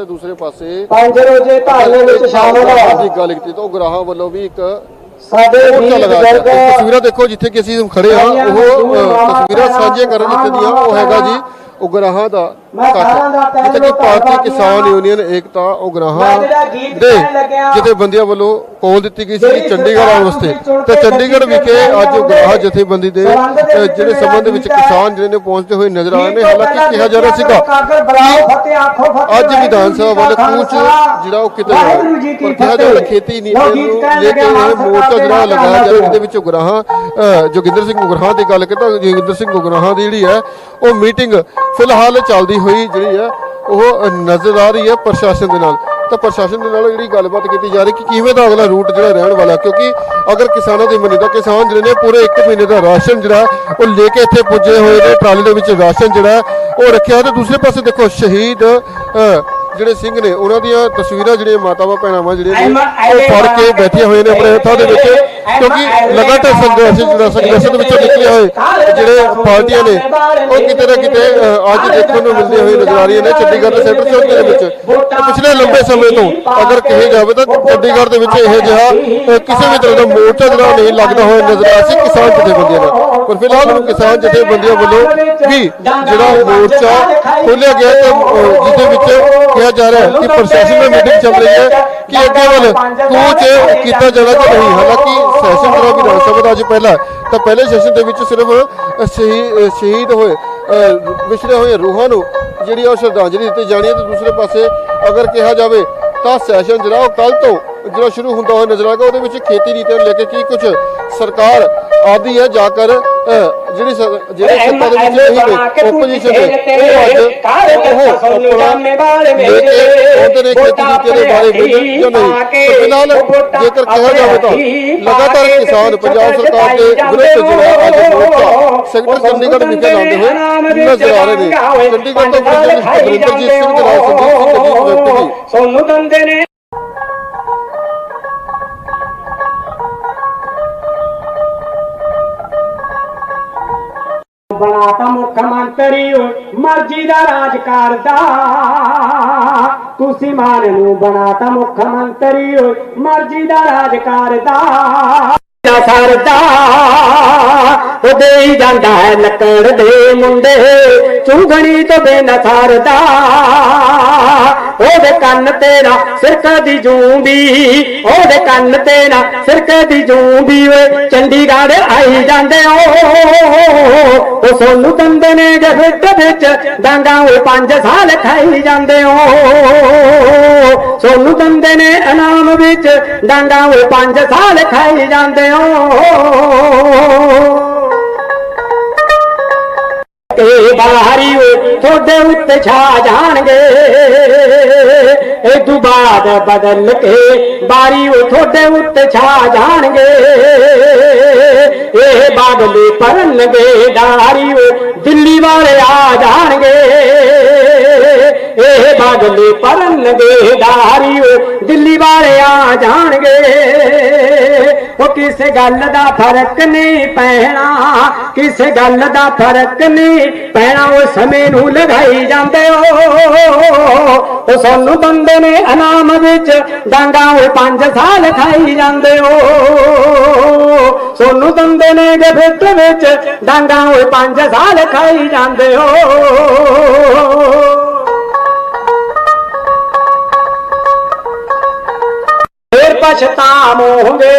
ਤੇ ਦੂਸਰੇ ਪਾਸੇ ਪੰਜ ਰੋਜ਼ੇ ਧਰਨੇ ਵਿੱਚ ਸ਼ਾਮਲ ਗ੍ਰਾਹਾਂ ਹੋ ਦੀ ਗੱਲ ਕੀਤੀ ਤਾਂ ਉਹ ਗ੍ਰਾਹਾਂ ਵੱਲੋਂ ਵੀ ਇੱਕ ਸਾਡੇ ਵੀਰ ਬਜ਼ੁਰਗ ਤਸਵੀਰਾਂ ਦੇਖੋ ਜਿੱਥੇ ਕਿ ਅਸੀਂ ਖੜੇ ਆ ਉਹ ਤਸਵੀਰਾਂ ਸਾਂਝੀਆਂ ਕਰਨ ਜਿੱਥੇ ਦੀਆਂ ਉਹ ਹੈਗਾ ਜੀ ਉਗਰਾਹਾਂ ਦਾ ਤਹਿ ਜਿੱਥੇ ਭਾਰਤੀ ਕਿਸਾਨ। ਯੂਨੀਅਨ ਏਕਤਾ ਉਗਰਾਹਾਂ ਦੇ ਜਥੇਬੰਦੀਆਂ ਵੱਲੋਂ ਕੋਲ ਦਿੱਤੀ ਗਈ ਸੀ ਚੰਡੀਗੜ੍ਹ ਆਉਣ ਵਾਸਤੇ ਤੇ ਚੰਡੀਗੜ੍ਹ ਵਿਖੇ ਅੱਜ ਉਗਰਾਹਾਂ ਜਥੇਬੰਦੀ ਦੇ ਜਿਹੜੇ ਸੰਬੰਧ ਵਿੱਚ। ਕਿਸਾਨ ਜਿਹੜੇ ਨੇ ਪਹੁੰਚਦੇ ਹੋਏ ਨਜ਼ਰ ਆ ਰਹੇ ਨੇ ਹਾਲਾਂਕਿ ਕਿਹਾ ਜਾ ਰਿਹਾ ਸੀਗਾ ਅੱਜ ਵਿਧਾਨ ਸਭਾ ਵੱਲ ਕੂਚ ਜਿਹੜਾ ਉਹ ਕਿਤੇ ਪਰ ਕਿਹਾ ਜਾ ਰਿਹਾ। ਖੇਤੀ ਨੀਤੀ ਨੂੰ ਲੈ ਕੇ ਇਹ ਮੋਰਚਾ ਜਿਹੜਾ ਲਗਾਇਆ ਜਾ ਰਿਹਾ ਜਿਹਦੇ ਵਿੱਚ ਉਗਰਾਹਾਂ ਜੋਗਿੰਦਰ ਸਿੰਘ ਉਗਰਾਹਾਂ ਦੀ ਗੱਲ ਕਰਦਾ ਜੋਗਿੰਦਰ ਸਿੰਘ ਉਗਰਾਹਾਂ ਦੀ ਜਿਹੜੀ ਹੈ ਉਹ ਮੀਟਿੰਗ ਫਿਲਹਾਲ ਚੱਲਦੀ ਹੋਈ ਜਿਹੜੀ ਹੈ ਉਹ ਨਜ਼ਰ ਆ ਰਹੀ ਹੈ ਪ੍ਰਸ਼ਾਸਨ ਦੇ ਨਾਲ। ਤਾਂ ਪ੍ਰਸ਼ਾਸਨ ਦੇ ਨਾਲ ਜਿਹੜੀ ਗੱਲਬਾਤ ਕੀਤੀ ਜਾ ਰਹੀ ਕਿ ਕਿਵੇਂ ਦਾ ਅਗਲਾ ਰੂਟ ਜਿਹੜਾ ਰਹਿਣ ਵਾਲਾ ਕਿਉਂਕਿ ਅਗਰ ਕਿਸਾਨਾਂ ਦੀ ਮੰਨੀ ਤਾਂ ਕਿਸਾਨ ਜਿਹੜੇ ਨੇ ਪੂਰੇ 1 ਮਹੀਨੇ ਦਾ ਰਾਸ਼ਨ ਜਿਹੜਾ ਉਹ ਲੈ ਕੇ ਇੱਥੇ ਪੁੱਜੇ ਹੋਏ ਨੇ ਟਰਾਲੀ ਦੇ ਵਿੱਚ ਰਾਸ਼ਨ ਜਿਹੜਾ ਹੈ ਉਹ ਰੱਖਿਆ। ਤੇ ਦੂਸਰੇ ਪਾਸੇ ਦੇਖੋ ਸ਼ਹੀਦ ਅ, ਜਿਹੜੇ ਸਿੰਘ ਨੇ ਉਹਨਾਂ ਦੀਆਂ ਤਸਵੀਰਾਂ ਜਿਹੜੀਆਂ ਮਾਤਾਵਾਂ ਭੈਣਾਂ ਜਿਹੜੀਆਂ ਨੇ ਉਹ ਫੜ ਕੇ ਬੈਠੀਆਂ ਹੋਏ ਨੇ ਆਪਣੇ ਹੱਥਾਂ ਦੇ ਵਿੱਚ ਕਿਉਂਕਿ ਲਗਾਤਾਰ ਸੰਘਰਸ਼ ਜਿਹੜਾ ਸੰਘਰਸ਼ ਦੇ ਵਿੱਚੋਂ ਨਿਕਲੇ ਹੋਏ ਜਿਹੜੇ ਪਾਰਟੀਆਂ ਨੇ ਉਹ ਕਿਤੇ ਨਾ ਕਿਤੇ ਅੱਜ ਦੇਖਣ ਨੂੰ ਮਿਲਦੇ ਹੋਏ ਨਜ਼ਰ ਆ ਰਹੀਆਂ ਨੇ ਚੰਡੀਗੜ੍ਹ ਦੇ ਸੈਂਟਰ ਚੌਕ ਦੇ ਵਿੱਚ। ਪਿਛਲੇ ਲੰਬੇ ਸਮੇਂ ਤੋਂ ਅਗਰ ਕਹੇ ਜਾਵੇ ਤਾਂ ਚੰਡੀਗੜ੍ਹ ਦੇ ਵਿੱਚ ਇਹ ਜਿਹਾ ਕਿਸੇ ਵੀ ਤਰ੍ਹਾਂ ਦਾ ਮੋਰਚਾ ਜਿਹੜਾ ਨਹੀਂ ਲੱਗਦਾ ਹੋਇਆ ਨਜ਼ਰ ਆ ਸੀ ਕਿਸਾਨ ਜਥੇਬੰਦੀਆਂ ਦਾ ਪਰ ਫਿਲਹਾਲ ਕਿਸਾਨ ਜਥੇਬੰਦੀਆਂ ਵੱਲੋਂ ਵੀ ਜਿਹੜਾ ਮੋਰਚਾ ਖੋਲਿਆ ਗਿਆ ਤੇ ਜਿਹਦੇ ਵਿੱਚ ਕਿਹਾ ਜਾ ਰਿਹਾ ਕਿ ਪ੍ਰਸ਼ਾਸਨ ਨਾਲ ਮੀਟਿੰਗ ਚੱਲ ਰਹੀ ਹੈ ਕਿ ਅੱਗੇ ਵੱਲ ਕੂਚ ਕੀਤਾ ਜਾਣਾ ਕਿ ਨਹੀਂ ਹਾਲਾਂਕਿ ਸੈਸ਼ਨ ਜਿਹੜਾ ਵਿਧਾਨ ਸਭਾ ਦਾ ਅੱਜ ਪਹਿਲਾ ਤਾਂ ਪਹਿਲੇ ਸੈਸ਼ਨ ਦੇ ਵਿੱਚ ਸਿਰਫ ਸ਼ਹੀਦ ਹੋਏ ਵਿਛੜੇ ਹੋਏ ਰੂਹਾਂ ਨੂੰ ਜਿਹੜੀ ਉਹ ਸ਼ਰਧਾਂਜਲੀ ਦਿੱਤੀ ਜਾਣੀ ਹੈ ਤੇ ਦੂਸਰੇ ਪਾਸੇ ਅਗਰ ਕਿਹਾ ਜਾਵੇ ਤਾਂ ਸੈਸ਼ਨ ਜਿਹੜਾ ਉਹ ਕੱਲ ਤੋਂ ਜਿਹੜਾ ਸ਼ੁਰੂ ਹੁੰਦਾ ਹੋਇਆ ਨਜ਼ਰ ਆਏਗਾ ਉਹਦੇ ਵਿੱਚ ਖੇਤੀ ਨੀਤੀ ਨੂੰ ਲੈ ਕੇ ਕੀ ਕੁਝ ਸਰਕਾਰ ਆਦੀ ਹੈ ਜਾ ਕਰ ਜਿਹੜੀ ਜਿਹੜੇ ਸੱਤਾ ਦੇ ਵਿੱਚ ਨਹੀਂ ਨੇ ਆਪੋਜੀਸ਼ਨ ਦੇ। ਉਹ ਅੱਜ ਉਹ ਆਪਣਾ ਉਹਦੇ ਨੇ ਖੇਤੀ ਨੀਤੀ ਦੇ ਬਾਰੇ ਵਿੱਚ ਜਾਂ ਨਹੀਂ? ਫਿਲਹਾਲ ਜੇਕਰ ਕਿਹਾ ਜਾਵੇ ਤਾਂ ਲਗਾਤਾਰ ਕਿਸਾਨ ਪੰਜਾਬ ਸਰਕਾਰ ਦੇ ਵਿਰੁੱਧ ਜਿਹੜਾ ਅੱਜ ਮੋਰਚਾ ਸੈਕਟਰ ਚੰਡੀਗੜ੍ਹ ਵਿਖੇ ਲਾਉਂਦੇ ਹੋਏ ਨਜ਼ਰ ਆ ਰਹੇ ਨੇ ਚੰਡੀਗੜ੍ਹ ਤੋਂ ਗੁਰਿੰਦਰਜੀਤ ਸਿੰਘ ਦੇ ਨਾਲ ਸੰਦੀਪ ਸਿੰਘ ਸੋਨੂੰ ਦੰਦੇ ਨੇ। ਬਣਾਤਾ ਮੁੱਖ ਮੰਤਰੀ ਓਏ ਮਰਜ਼ੀ ਦਾ ਰਾਜ ਕਰਦਾ। ਤੁਸੀਂ ਮਾਨ ਨੂੰ ਬਣਾਤਾ ਮੁੱਖ ਮੰਤਰੀ ਓਏ ਮਰਜ਼ੀ ਦਾ ਰਾਜ ਕਰਦਾ। ਨਾ ਸਰਦਾ, ਉਹ ਹੀ ਜਾਂਦਾ ਹੈ ਲੱਕੜ ਦੇ ਮੁੰਡੇ। ਚੁੰਗਣੀ ਤੋਂ ਬਿਨ ਸਰਦਾ, ਉਹਦੇ ਕੰਨ ਤੇਰਾ ਨਾ ਸਿਰਕਾ ਦੀ ਜੂੰਦੀ ਉਹਦੇ ਕੰਨ ਤੇ ਨਾ ਸਿਰਕੇ ਦੀ ਜੂੰਦੀ ਓਏ ਚੰਡੀਗੜ੍ਹ ਆਈ ਜਾਂਦੇ ਓ ਉਹ ਸੋਨੂੰ ਦੰਦੇ ਨੇ ਜੇ ਵਿੱਚ ਡਾਂਗਾ ਓਏ 5 ਸਾਲ ਖਾਈ ਜਾਂਦੇ ਓ ਸੋਨੂੰ ਦੰਦੇ ਨੇ ਇਨਾਮ ਵਿੱਚ ਡਾਂਗਾ ਓਏ 5 ਸਾਲ ਖਾਈ ਜਾਂਦੇ ਓ ਤੇ ਬਾਹਰੀ ਓਏ ਤੁਹਾਡੇ ਉੱਤੇ ਛਾ ਜਾਣਗੇ ਇਹ ਤੋਂ ਬਾਅਦ ਬਦਲ ਕੇ ਬਾਰੀ ਉਹ ਤੁਹਾਡੇ ਉੱਤੇ ਛਾ ਜਾਣਗੇ। ਇਹ ਬਾਦਲੇ ਪਰਨਗੇ, ਡਾਰੀ ਓ ਦਿੱਲੀ ਵਾਲੇ ਆ ਜਾਣਗੇ। ਇਹ ਬਾਦਲੇ ਪਰਨਗੇ ਡਾਰੀ ਦਿੱਲੀ ਵਾਲੇ ਆ ਜਾਣਗੇ। ਉਹ ਕਿਸੇ ਗੱਲ ਦਾ ਫ਼ਰਕ ਨਹੀਂ ਪੈਣਾ, ਕਿਸੇ ਗੱਲ ਦਾ ਫ਼ਰਕ ਨਹੀਂ ਪੈਣਾ, ਉਹ ਸਮੇਂ ਨੂੰ ਲਗਾਈ ਜਾਂਦੇ ਹੋ। ਉਹ ਸਾਨੂੰ ਬੰਦੇ ਨੇ ਇਨਾਮ ਵਿੱਚ ਡਾਂਗਾ ਉਹ 5 ਸਾਲ ਖਾਈ ਜਾਂਦੇ ਹੋ। ਸੋਨੂੰ ਦੰਦੇ ਨੇ ਗਿਫਟ ਵਿੱਚ ਡਾਂਗਾ ਉਹ 5 ਸਾਲ ਖਾਈ ਜਾਂਦੇ ਹੋ। ਫੇਰ ਪਛਤਾਵੋਗੇ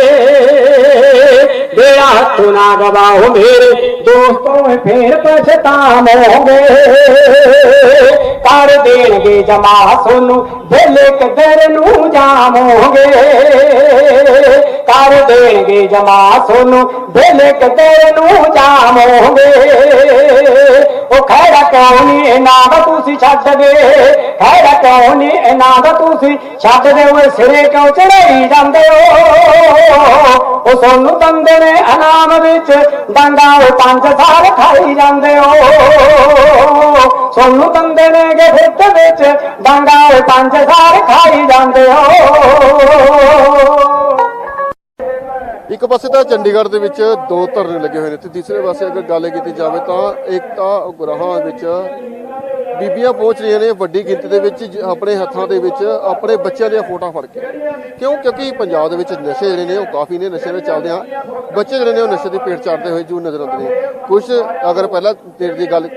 ਬੇੜਾ ਹੱਥੋਂ ਨਾ ਗਵਾਓ ਮੇਰੇ ਦੋਸਤੋ, ਫੇਰ ਪਛਤਾਵੋਗੇ ਕਰ ਦੇਣਗੇ ਜਮਾ ਸੋਨੂੰ ਵੇਲੇ ਕਦਰ ਨੂੰ ਜਾਵੋਗੇ। ਕਰ ਦੇਣਗੇ ਜਮਾ ਸੋਨੂੰ ਵੇਲੇ ਕਦਰ ਨੂੰ ਜਾਵੋਗੇ। ਉਹ ਖੈਰਾ ਕੌਣੀ ਨਾ ਇਹਨਾਂ ਤੁਸੀਂ ਛੱਡ ਗਏ। ਖੈਰਾ ਕਿਉਂ ਨਹੀਂ ਇਹਨਾਂ ਦਾ ਤੁਸੀਂ ਛੱਡ ਦੇ ਸਿਰੇ ਕਿਉਂ ਚੜਾਈ ਜਾਂਦੇ ਹੋ? ਉਹ ਸੋਨੂੰ ਦੰਦੇ ਨੇ ਇਨਾਮ ਵਿੱਚ ਡਾਂਗਾ ਉਹ 5 ਸਾਲ ਖਾਈ ਜਾਂਦੇ ਹੋ। ਸੋਨੂੰ ਦੰਦੇ ਨੇ ਗਿਫਟ ਵਿੱਚ ਡਾਂਗਾ ਉਹ 5 ਸਾਲ ਖਾਈ ਜਾਂਦੇ ਹੋ। ਇੱਕ ਪਾਸੇ ਤਾਂ ਚੰਡੀਗੜ੍ਹ ਦੇ ਵਿੱਚ ਦੋ ਧਰਨੇ ਲੱਗੇ ਹੋਏ ਨੇ ਤੇ ਤੀਸਰੇ ਪਾਸੇ ਅਗਰ ਗੱਲ ਕੀਤੀ ਜਾਵੇ ਤਾਂ ਇੱਕ ਤਾਂ ਗੁਰਾਹਾਂ ਵਿੱਚ ਬੀਬੀਆਂ ਪਹੁੰਚ ਰਹੀਆਂ ਨੇ ਵੱਡੀ ਗਿਣਤੀ ਦੇ ਵਿੱਚ ਜ- ਆਪਣੇ ਹੱਥਾਂ ਦੇ ਵਿੱਚ, ਆਪਣੇ ਬੱਚਿਆਂ ਦੀਆਂ ਫੋਟੋਆਂ ਫੜ ਕੇ। ਕਿਉਂ? ਕਿਉਂਕਿ ਪੰਜਾਬ ਦੇ ਵਿੱਚ ਨਸ਼ੇ ਜਿਹੜੇ ਨੇ ਉਹ ਕਾਫੀ ਨੇ, ਨਸ਼ੇ ਦੇ ਚੱਲਦੇ ਆ। ਬੱਚੇ ਜਿਹੜੇ ਨੇ ਉਹ ਨਸ਼ੇ ਦੀ ਪੇਟ ਚੜਦੇ ਹੋਏ ਜੂ ਨਜ਼ਰ ਆਉਂਦੇ ਨੇ। ਕੁਝ ਅਗਰ ਪਹਿਲਾਂ ਦੇਰ ਦੀ ਗੱਲ